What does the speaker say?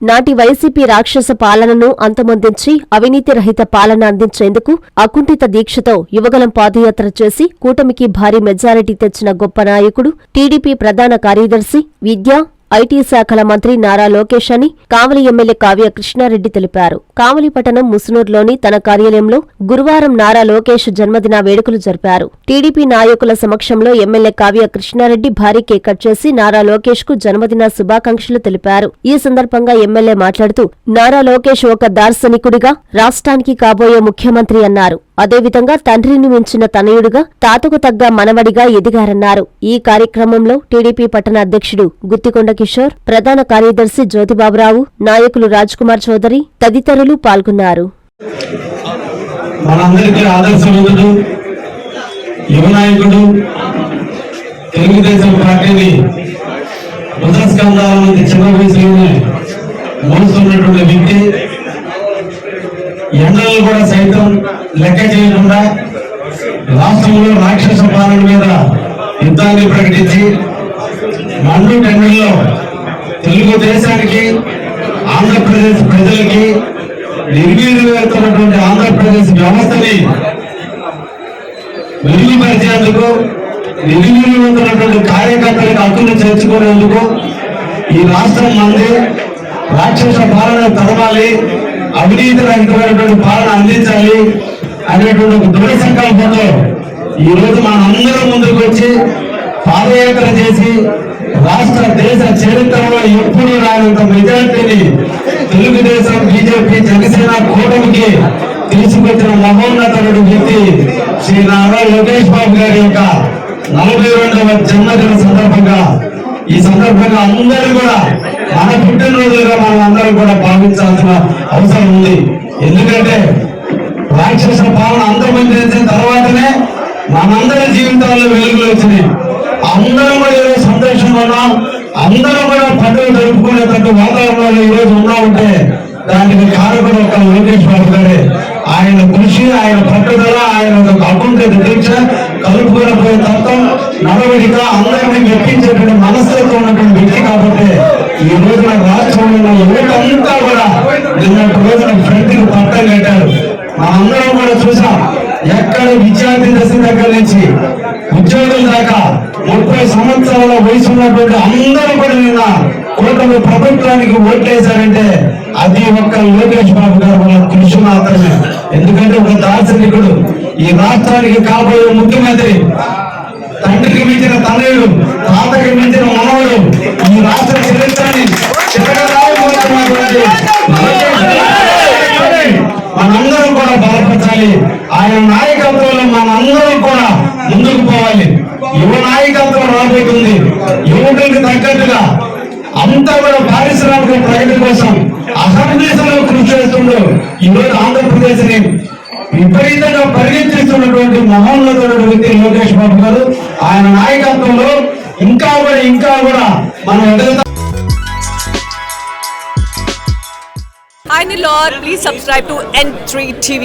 నాటి వైసీపీ రాక్షస పాలనను అంతమొందించి అవినీతి రహిత పాలన అందించేందుకు అకుంఠిత దీక్షతో యువగలం పాదయాత్ర చేసి కూటమికి భారీ మెజారిటీ తెచ్చిన గొప్ప నాయకుడు టీడీపీ ప్రధాన కార్యదర్శి విద్య ఐటీ శాఖల మంత్రి నారా లోకేష్ అని కావలి ఎమ్మెల్యే కావ్య కృష్ణారెడ్డి తెలిపారు. కావలి పట్టణం ముసునూరులోని తన కార్యాలయంలో గురువారం నారా లోకేష్ జన్మదిన వేడుకలు జరిపారు. టీడీపీ నాయకుల సమక్షంలో ఎమ్మెల్యే కావ్య కృష్ణారెడ్డి భారీ కేక్ కట్ చేసి నారా లోకేష్కు జన్మదిన శుభాకాంక్షలు తెలిపారు. ఈ సందర్భంగా ఎమ్మెల్యే మాట్లాడుతూ నారా లోకేష్ ఒక దార్శనికుడిగా రాష్ట్రానికి కాబోయే ముఖ్యమంత్రి అన్నారు. అదేవిధంగా తండ్రిని మించిన తనయుడుగా తాతకు తగ్గ మనవడిగా ఎదిగారన్నారు. ఈ కార్యక్రమంలో టీడీపీ పట్టణ అధ్యక్షుడు గుత్తికొండ కిషోర్ ప్రధాన కార్యదర్శి జ్యోతిబాబురావు నాయకులు కుమార్ చౌదరి తదితరులు పాల్గొన్నారు. మనందరికీ ఆదర్శవంతుడు యువ నాయకుడు తెలుగుదేశం పార్టీని చిన్న వయసులోనే మోస్తున్నటువంటి వ్యక్తి. ఎండలను కూడా సైతం లెక్క చేయకుండా రాష్ట్రంలో రాక్షస పాలన మీద యుద్ధాన్ని ప్రకటించి మండు టెండర్లో తెలుగుదేశానికి ఆంధ్రప్రదేశ్ ప్రజలకి నిర్వీర్యమవుతున్నటువంటి ఆంధ్రప్రదేశ్ వ్యవస్థని మెరుగుపరిచేందుకు నిర్వీర్యమవుతున్నటువంటి కార్యకర్తలకు హక్కులు చేర్చుకునేందుకు ఈ రాష్ట్రం మంది రాక్షస పాలన తరవాలి. అవినీతి రహితమైనటువంటి పాలన అందించాలి అనేటువంటి ఒక దృఢ సంకల్పంతో ఈ రోజు మనందరం ముందుకు వచ్చి పాదయాత్ర చేసి రాష్ట్ర దేశ చరిత్రలో ఎప్పుడు రానంత మెజార్టీని తెలుగుదేశం బీజేపీ జనసేన కూటమికి తీసుకొచ్చిన మహోన్నతుడు వ్యక్తి శ్రీ నారా లోకేష్ బాబు గారి యొక్క నలభై రెండవ జన్మదిన సందర్భంగా ఈ సందర్భంగా అందరూ కూడా మన పుట్టినరోజుగా మనం అందరం కూడా భావించాల్సిన అవసరం ఉంది. ఎందుకంటే రాక్షసుల పాలన అంతమందించిన తర్వాతనే మనందరి జీవితాల్లో వెలుగులు వచ్చినాయి. అందరం కూడా ఈరోజు సంతోషంగా ఉన్నాం. అందరం కూడా పండుగ జరుపుకునేటట్టు వాతావరణంలో ఈ రోజు ఉన్నామంటే దానికి కారకుడు ఒక లోకేష్ బాబు గారే. ఆయన కృషి ఆయన పట్టుదల ఆయన అకౌంట్ దీక్ష కలుపుకొని తత్వం నడవడిక అందరినీ మెప్పించేటువంటి కాబట్టి ఈ రోజున రాష్ట్రంలో ఉన్న యువతంతా కూడా నిన్నటి రోజున ఫ్రంట్ పట్టం కట్టారు. మా అందరం కూడా చూసాం. ఎక్కడ విద్యార్థి దశ దగ్గర నుంచి ఉద్యోగుల దాకా ముప్పై సంవత్సరాల వయసు ఉన్నటువంటి అందరూ కూడా నిన్న కూటమి ప్రభుత్వానికి ఓట్లేశారంటే అది ఒక్క లోకేష్ బాబు గారు వాళ్ళ కృషి మాత్రమే. ఎందుకంటే ఒక దార్శనికుడు. ఈ రాష్ట్రానికి కాబోయే ముఖ్యమంత్రి తండ్రికి మించిన తనయుడు తాతకి మించిన ఆయన నాయకత్వంలో మనందరం కూడా ముందుకు పోవాలి. యువ నాయకత్వం రాబోతుంది. యువకులకు తగ్గట్టుగా అంతా కూడా పారిశ్రామిక ప్రగతి కోసం అసందేశంలో కృషి చేస్తుండో. ఈరోజు ఆంధ్రప్రదేశ్ని విపరీతంగా పరిగెత్తిస్తున్నటువంటి మహోన్నతుడు వ్యక్తి లోకేష్ బాబు గారు. ఆయన నాయకత్వంలో ఇంకా కూడా ఇంకా కూడా మనం ఎదుగుతాం Hi Lord, please subscribe to N3 TV.